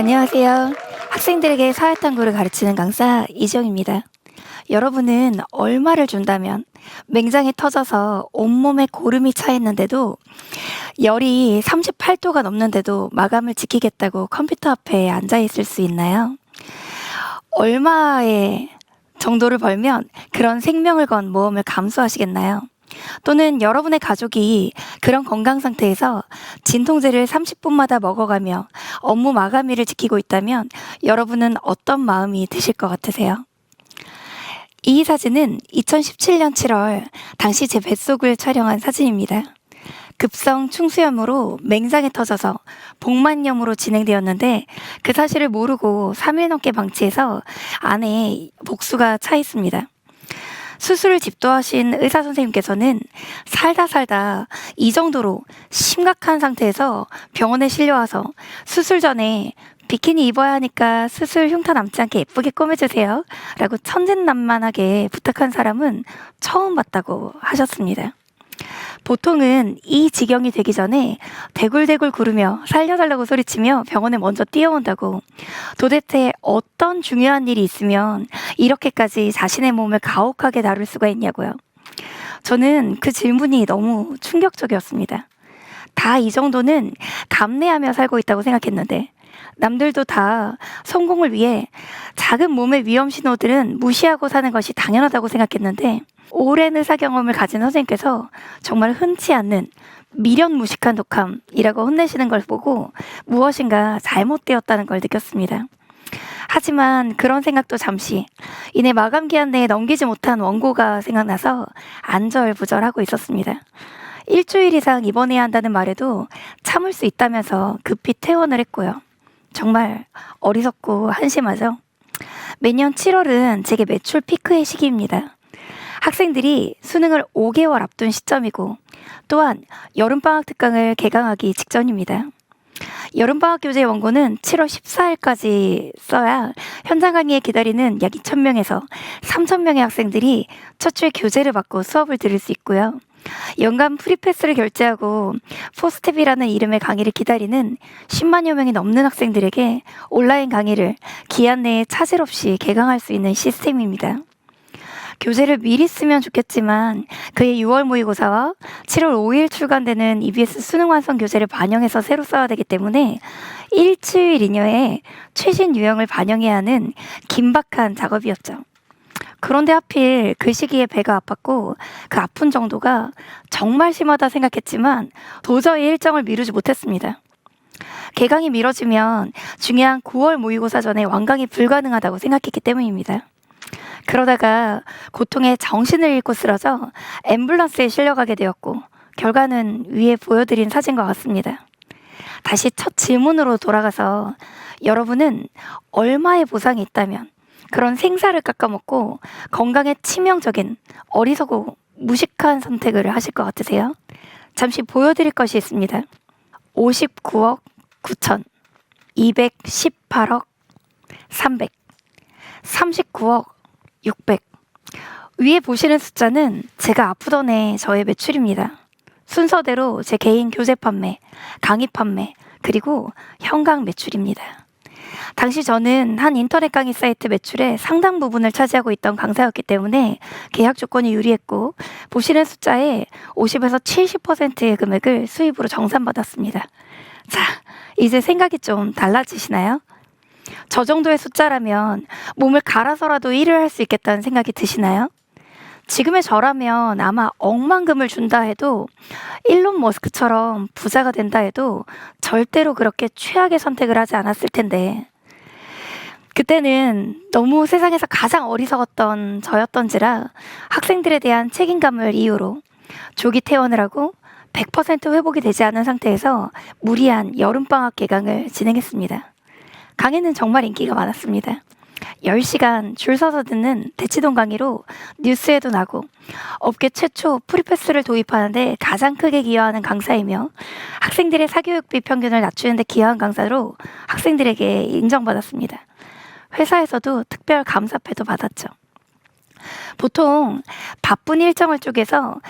안녕하세요. 학생들에게 사회탐구를 가르치는 강사 이정입니다. 여러분은 얼마를 준다면 맹장이 터져서 온몸에 고름이 차 있는데도 열이 38도가 넘는데도 마감을 지키겠다고 컴퓨터 앞에 앉아 있을 수 있나요? 얼마의 정도를 벌면 그런 생명을 건 모험을 감수하시겠나요? 또는 여러분의 가족이 그런 건강 상태에서 진통제를 30분마다 먹어가며 업무 마감일을 지키고 있다면 여러분은 어떤 마음이 드실 것 같으세요? 이 사진은 2017년 7월 당시 제 뱃속을 촬영한 사진입니다. 급성 충수염으로 맹장이 터져서 복만염으로 진행되었는데 그 사실을 모르고 3일 넘게 방치해서 안에 복수가 차 있습니다. 수술을 집도하신 의사 선생님께서는 살다 살다 이 정도로 심각한 상태에서 병원에 실려와서 수술 전에 비키니 입어야 하니까 수술 흉터 남지 않게 예쁘게 꾸며주세요. 라고 천진난만하게 부탁한 사람은 처음 봤다고 하셨습니다. 보통은 이 지경이 되기 전에 대굴대굴 구르며 살려달라고 소리치며 병원에 먼저 뛰어온다고 도대체 어떤 중요한 일이 있으면 이렇게까지 자신의 몸을 가혹하게 다룰 수가 있냐고요. 저는 그 질문이 너무 충격적이었습니다. 다 이 정도는 감내하며 살고 있다고 생각했는데 남들도 다 성공을 위해 작은 몸의 위험 신호들은 무시하고 사는 것이 당연하다고 생각했는데 오랜 의사 경험을 가진 선생님께서 정말 흔치 않는 미련 무식한 독함이라고 혼내시는 걸 보고 무엇인가 잘못되었다는 걸 느꼈습니다. 하지만 그런 생각도 잠시 이내 마감 기한 내에 넘기지 못한 원고가 생각나서 안절부절하고 있었습니다. 일주일 이상 입원해야 한다는 말에도 참을 수 있다면서 급히 퇴원을 했고요. 정말 어리석고 한심하죠? 매년 7월은 제게 매출 피크의 시기입니다. 학생들이 수능을 5개월 앞둔 시점이고 또한 여름방학 특강을 개강하기 직전입니다. 여름방학 교재 원고는 7월 14일까지 써야 현장 강의에 기다리는 약 2,000명에서 3,000명의 학생들이 첫 주에 교재를 받고 수업을 들을 수 있고요. 연간 프리패스를 결제하고 포스텝이라는 이름의 강의를 기다리는 10만여 명이 넘는 학생들에게 온라인 강의를 기한 내에 차질 없이 개강할 수 있는 시스템입니다. 교재를 미리 쓰면 좋겠지만 그의 6월 모의고사와 7월 5일 출간되는 EBS 수능 완성 교재를 반영해서 새로 써야 되기 때문에 일주일 이내에 최신 유형을 반영해야 하는 긴박한 작업이었죠. 그런데 하필 그 시기에 배가 아팠고 그 아픈 정도가 정말 심하다 생각했지만 도저히 일정을 미루지 못했습니다. 개강이 미뤄지면 중요한 9월 모의고사 전에 완강이 불가능하다고 생각했기 때문입니다. 그러다가 고통에 정신을 잃고 쓰러져 앰뷸런스에 실려가게 되었고 결과는 위에 보여드린 사진과 같습니다. 다시 첫 질문으로 돌아가서 여러분은 얼마의 보상이 있다면 그런 생사를 깎아먹고 건강에 치명적인 어리석고 무식한 선택을 하실 것 같으세요? 잠시 보여드릴 것이 있습니다. 59억 9천, 218억 300, 39억 600. 위에 보시는 숫자는 제가 아프던 해 저의 매출입니다. 순서대로 제 개인 교재 판매, 강의 판매, 그리고 현강 매출입니다. 당시 저는 한 인터넷 강의 사이트 매출의 상당 부분을 차지하고 있던 강사였기 때문에 계약 조건이 유리했고 보시는 숫자의 50에서 70%의 금액을 수입으로 정산받았습니다. 자, 이제 생각이 좀 달라지시나요? 저 정도의 숫자라면 몸을 갈아서라도 일을 할 수 있겠다는 생각이 드시나요? 지금의 저라면 아마 억만금을 준다 해도 일론 머스크처럼 부자가 된다 해도 절대로 그렇게 최악의 선택을 하지 않았을 텐데 그때는 너무 세상에서 가장 어리석었던 저였던지라 학생들에 대한 책임감을 이유로 조기 퇴원을 하고 100% 회복이 되지 않은 상태에서 무리한 여름방학 개강을 진행했습니다. 강의는 정말 인기가 많았습니다. 10시간 줄 서서 듣는 대치동 강의로 뉴스에도 나고 업계 최초 프리패스를 도입하는데 가장 크게 기여하는 강사이며 학생들의 사교육비 평균을 낮추는 데 기여한 강사로 학생들에게 인정받았습니다. 회사에서도 특별 감사패도 받았죠. 보통 바쁜 일정을 쪼개서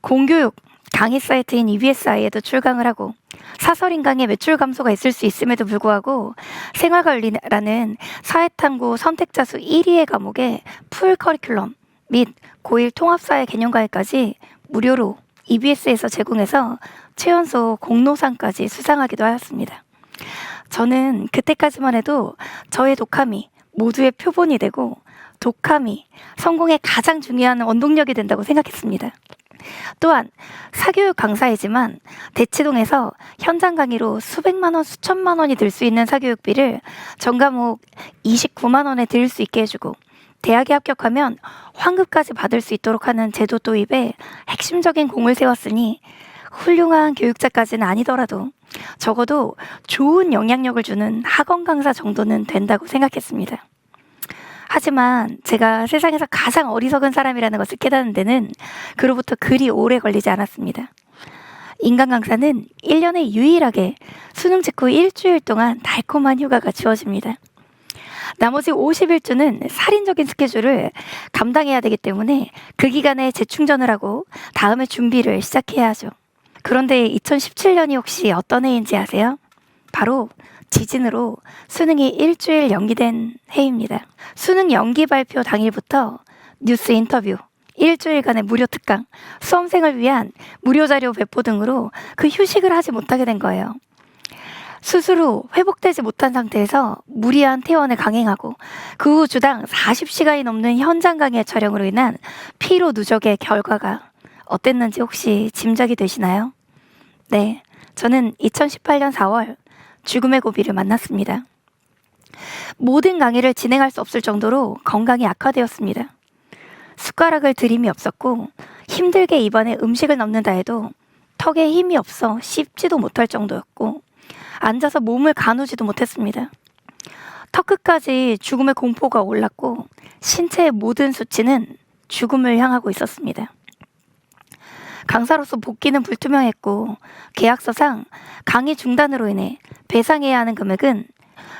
공교육 강의 사이트인 EBSI에도 출강을 하고 사설 인강의 매출 감소가 있을 수 있음에도 불구하고 생활관리라는 사회탐구 선택자 수 1위의 과목에 풀 커리큘럼 및 고1 통합사회 개념과외까지 무료로 EBS에서 제공해서 최연소 공로상까지 수상하기도 하였습니다. 저는 그때까지만 해도 저의 독함이 모두의 표본이 되고 독함이 성공의 가장 중요한 원동력이 된다고 생각했습니다. 또한 사교육 강사이지만 대치동에서 현장 강의로 수백만 원, 수천만 원이 들 수 있는 사교육비를 전 과목 29만 원에 들일 수 있게 해주고 대학에 합격하면 환급까지 받을 수 있도록 하는 제도 도입에 핵심적인 공을 세웠으니 훌륭한 교육자까지는 아니더라도 적어도 좋은 영향력을 주는 학원 강사 정도는 된다고 생각했습니다. 하지만 제가 세상에서 가장 어리석은 사람이라는 것을 깨닫는 데는 그로부터 그리 오래 걸리지 않았습니다. 인간 강사는 1년에 유일하게 수능 직후 일주일 동안 달콤한 휴가가 주어집니다. 나머지 50일주는 살인적인 스케줄을 감당해야 되기 때문에 그 기간에 재충전을 하고 다음에 준비를 시작해야 하죠. 그런데 2017년이 혹시 어떤 해인지 아세요? 바로 지진으로 수능이 일주일 연기된 해입니다. 수능 연기 발표 당일부터 뉴스 인터뷰, 일주일간의 무료 특강, 수험생을 위한 무료 자료 배포 등으로 그 휴식을 하지 못하게 된 거예요. 스스로 회복되지 못한 상태에서 무리한 퇴원을 강행하고 그 후 주당 40시간이 넘는 현장 강의 촬영으로 인한 피로 누적의 결과가 어땠는지 혹시 짐작이 되시나요? 네. 저는 2018년 4월 죽음의 고비를 만났습니다. 모든 강의를 진행할 수 없을 정도로 건강이 악화되었습니다. 숟가락을 들임이 없었고 힘들게 입안에 음식을 넣는다 해도 턱에 힘이 없어 씹지도 못할 정도였고 앉아서 몸을 가누지도 못했습니다. 턱 끝까지 죽음의 공포가 올랐고 신체의 모든 수치는 죽음을 향하고 있었습니다. 강사로서 복귀는 불투명했고 계약서상 강의 중단으로 인해 배상해야 하는 금액은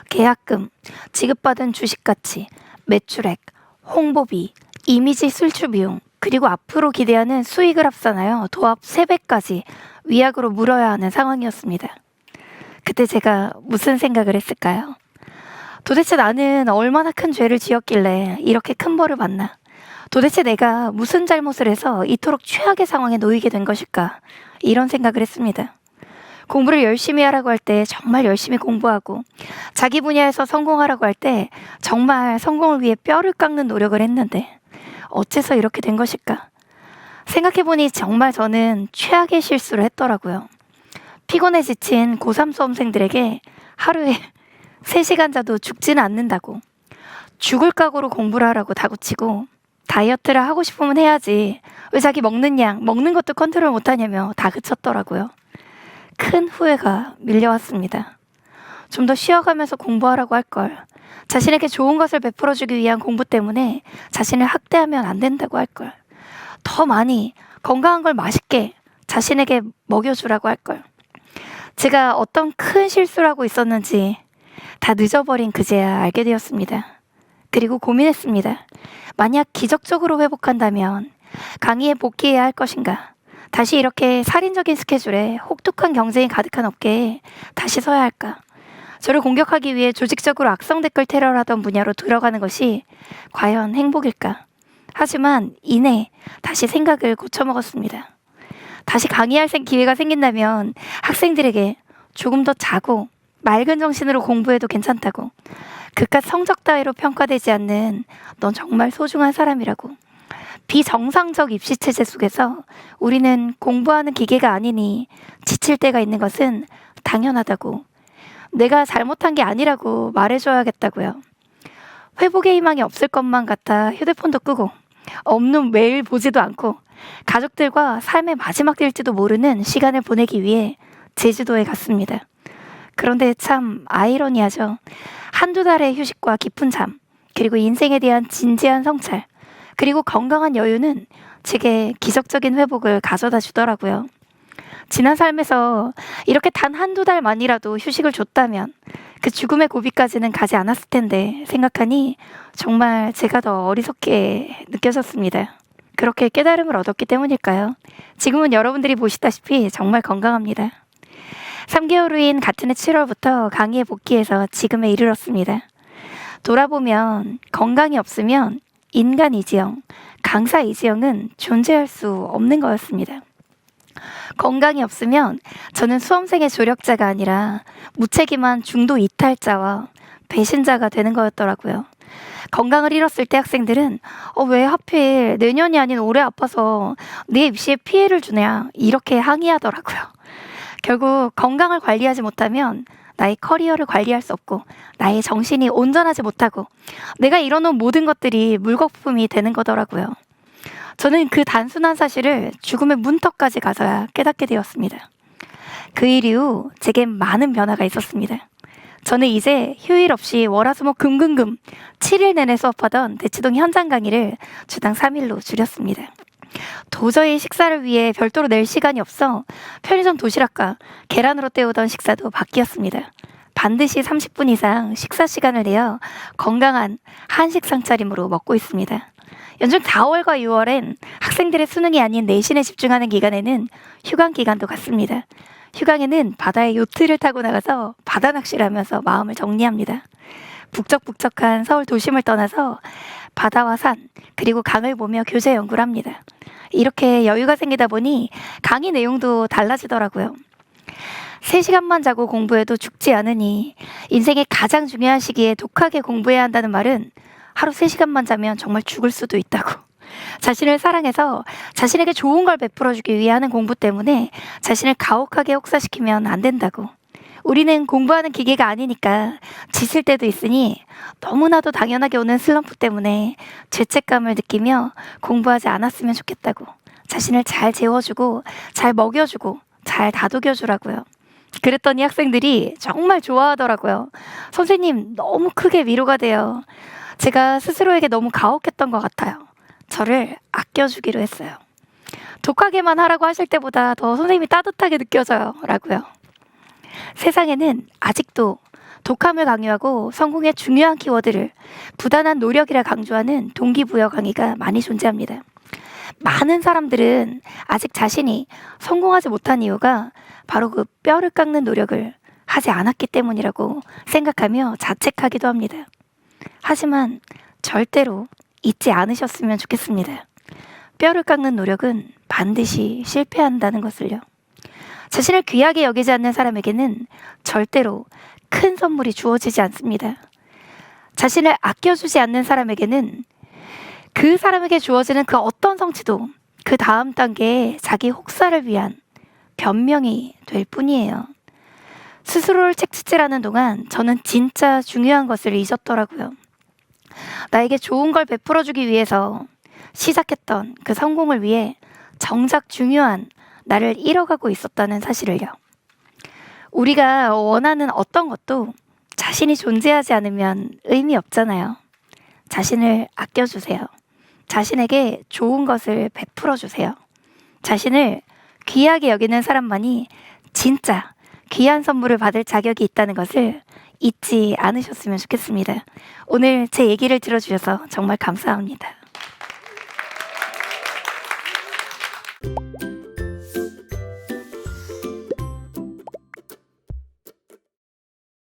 계약금, 지급받은 주식 가치, 매출액, 홍보비, 이미지 술출 비용, 그리고 앞으로 기대하는 수익을 합산하여 도합 3배까지 위약으로 물어야 하는 상황이었습니다. 그때 제가 무슨 생각을 했을까요? 도대체 나는 얼마나 큰 죄를 지었길래 이렇게 큰 벌을 받나? 도대체 내가 무슨 잘못을 해서 이토록 최악의 상황에 놓이게 된 것일까? 이런 생각을 했습니다. 공부를 열심히 하라고 할 때 정말 열심히 공부하고 자기 분야에서 성공하라고 할 때 정말 성공을 위해 뼈를 깎는 노력을 했는데 어째서 이렇게 된 것일까? 생각해보니 정말 저는 최악의 실수를 했더라고요. 피곤해 지친 고3 수험생들에게 하루에 3시간 자도 죽지는 않는다고 죽을 각오로 공부를 하라고 다구치고 다이어트를 하고 싶으면 해야지. 왜 자기 먹는 양, 먹는 것도 컨트롤 못하냐며 다 그쳤더라고요. 큰 후회가 밀려왔습니다. 좀 더 쉬어가면서 공부하라고 할 걸. 자신에게 좋은 것을 베풀어주기 위한 공부 때문에 자신을 학대하면 안 된다고 할 걸. 더 많이 건강한 걸 맛있게 자신에게 먹여주라고 할 걸. 제가 어떤 큰 실수를 하고 있었는지 다 늦어버린 그제야 알게 되었습니다. 그리고 고민했습니다. 만약 기적적으로 회복한다면 강의에 복귀해야 할 것인가? 다시 이렇게 살인적인 스케줄에 혹독한 경쟁이 가득한 업계에 다시 서야 할까? 저를 공격하기 위해 조직적으로 악성 댓글 테러를 하던 분야로 들어가는 것이 과연 행복일까? 하지만 이내 다시 생각을 고쳐먹었습니다. 다시 강의할 기회가 생긴다면 학생들에게 조금 더 자고 맑은 정신으로 공부해도 괜찮다고 그깟 성적 따위로 평가되지 않는 넌 정말 소중한 사람이라고. 비정상적 입시 체제 속에서 우리는 공부하는 기계가 아니니 지칠 때가 있는 것은 당연하다고. 내가 잘못한 게 아니라고 말해줘야겠다고요. 회복의 희망이 없을 것만 같아 휴대폰도 끄고 없는 메일 보지도 않고 가족들과 삶의 마지막 될지도 모르는 시간을 보내기 위해 제주도에 갔습니다. 그런데 참 아이러니하죠. 한두 달의 휴식과 깊은 잠, 그리고 인생에 대한 진지한 성찰, 그리고 건강한 여유는 제게 기적적인 회복을 가져다 주더라고요. 지난 삶에서 이렇게 단 한두 달만이라도 휴식을 줬다면 그 죽음의 고비까지는 가지 않았을 텐데 생각하니 정말 제가 더 어리석게 느껴졌습니다. 그렇게 깨달음을 얻었기 때문일까요? 지금은 여러분들이 보시다시피 정말 건강합니다. 3개월 후인 같은 해 7월부터 강의에 복귀해서 지금에 이르렀습니다. 돌아보면 건강이 없으면 인간 이지영, 강사 이지영은 존재할 수 없는 거였습니다. 건강이 없으면 저는 수험생의 조력자가 아니라 무책임한 중도 이탈자와 배신자가 되는 거였더라고요. 건강을 잃었을 때 학생들은 어, 왜 하필 내년이 아닌 올해 아파서 내 입시에 피해를 주냐 이렇게 항의하더라고요. 결국 건강을 관리하지 못하면 나의 커리어를 관리할 수 없고 나의 정신이 온전하지 못하고 내가 이뤄놓은 모든 것들이 물거품이 되는 거더라고요. 저는 그 단순한 사실을 죽음의 문턱까지 가서야 깨닫게 되었습니다. 그 일 이후 제겐 많은 변화가 있었습니다. 저는 이제 휴일 없이 월화수목 금금금 7일 내내 수업하던 대치동 현장 강의를 주당 3일로 줄였습니다. 도저히 식사를 위해 별도로 낼 시간이 없어 편의점 도시락과 계란으로 때우던 식사도 바뀌었습니다. 반드시 30분 이상 식사 시간을 내어 건강한 한식 상 차림으로 먹고 있습니다. 연중 4월과 6월엔 학생들의 수능이 아닌 내신에 집중하는 기간에는 휴강 기간도 같습니다. 휴강에는 바다에 요트를 타고 나가서 바다 낚시를 하면서 마음을 정리합니다. 북적북적한 서울 도심을 떠나서 바다와 산 그리고 강을 보며 교재 연구를 합니다. 이렇게 여유가 생기다 보니 강의 내용도 달라지더라고요. 3시간만 자고 공부해도 죽지 않으니 인생의 가장 중요한 시기에 독하게 공부해야 한다는 말은 하루 3시간만 자면 정말 죽을 수도 있다고. 자신을 사랑해서 자신에게 좋은 걸 베풀어 주기 위해 하는 공부 때문에 자신을 가혹하게 혹사시키면 안 된다고. 우리는 공부하는 기계가 아니니까 지칠 때도 있으니 너무나도 당연하게 오는 슬럼프 때문에 죄책감을 느끼며 공부하지 않았으면 좋겠다고. 자신을 잘 재워주고, 잘 먹여주고, 잘 다독여주라고요. 그랬더니 학생들이 정말 좋아하더라고요. 선생님, 너무 크게 위로가 돼요. 제가 스스로에게 너무 가혹했던 것 같아요. 저를 아껴주기로 했어요. 독하게만 하라고 하실 때보다 더 선생님이 따뜻하게 느껴져요. 라고요. 세상에는 아직도 독함을 강요하고 성공의 중요한 키워드를 부단한 노력이라 강조하는 동기부여 강의가 많이 존재합니다. 많은 사람들은 아직 자신이 성공하지 못한 이유가 바로 그 뼈를 깎는 노력을 하지 않았기 때문이라고 생각하며 자책하기도 합니다. 하지만 절대로 잊지 않으셨으면 좋겠습니다. 뼈를 깎는 노력은 반드시 실패한다는 것을요. 자신을 귀하게 여기지 않는 사람에게는 절대로 큰 선물이 주어지지 않습니다. 자신을 아껴주지 않는 사람에게는 그 사람에게 주어지는 그 어떤 성취도 그 다음 단계에 자기 혹사를 위한 변명이 될 뿐이에요. 스스로를 책찍질하는 동안 저는 진짜 중요한 것을 잊었더라고요. 나에게 좋은 걸 베풀어주기 위해서 시작했던 그 성공을 위해 정작 중요한 나를 잃어가고 있었다는 사실을요. 우리가 원하는 어떤 것도 자신이 존재하지 않으면 의미 없잖아요. 자신을 아껴주세요. 자신에게 좋은 것을 베풀어 주세요. 자신을 귀하게 여기는 사람만이 진짜 귀한 선물을 받을 자격이 있다는 것을 잊지 않으셨으면 좋겠습니다. 오늘 제 얘기를 들어주셔서 정말 감사합니다.